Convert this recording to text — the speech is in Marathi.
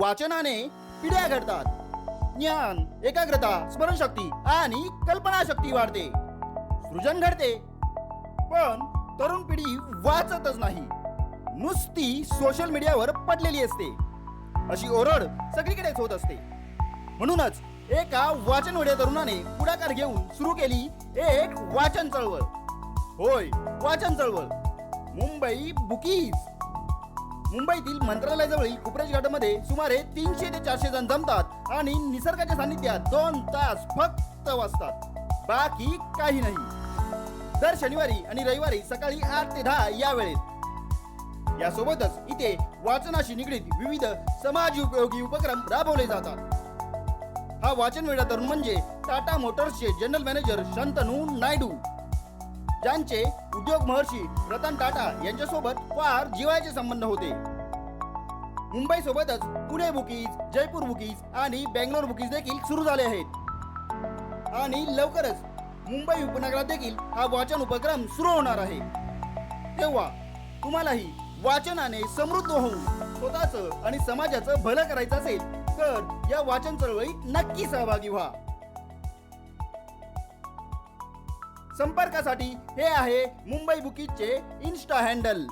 वाचनाने पिढ्या घडतात. ज्ञान एकाग्रता स्मरणशक्ती आणि कल्पनाशक्ती वाढते. सृजन घडते. पण तरुण पिढी वाचतच नाही. नुसती सोशल मीडियावर पडलेली असते. अशी ओरड सगळीकडेच होत असते. म्हणूनच एका वाचनवेड्या तरुणाने पुढाकार घेऊन सुरू केली एक वाचन चळवळ. होय वाचन चळवळ. मुंबई बुकीज. मुंबईतील मंत्रालयाजवळील कुपरेज घाटामध्ये सुमारे तीनशे ते चारशे जण जमतात आणि निसर्गाच्या सानिध्यात दोन तास फक्त वाचतात. बाकी काही नाही. दर शनिवारी आणि रविवारी सकाळी आठ ते दहा या वेळेत. यासोबतच इथे वाचनाशी निगडीत विविध समाज उपयोगी उपक्रम राबवले जातात. हा वाचन वेळा तरुण म्हणजे टाटा मोटर्सचे जनरल मॅनेजर शंतनू नायडू. ज्यांचे उद्योग महर्षी रतन टाटा यांच्यासोबत फार जिवायचे संबंध होते. मुंबई सोबतच पुणे बुकीज जयपूर बुकीज आणि बेंगलोर बुकीज देखील सुरू झाले आहेत. आणि लवकरच मुंबई उपनगरात देखील हा वाचन उपक्रम सुरू होणार आहे. तेव्हा तुम्हालाही वाचनाने समृद्ध होऊन स्वतःचं आणि समाजाचं भलं करायचं असेल तर या वाचन चळवळीत नक्की सहभागी व्हा. संपर्कासाठी हे आहे मुंबई बुकीजचे इन्स्टा हँडल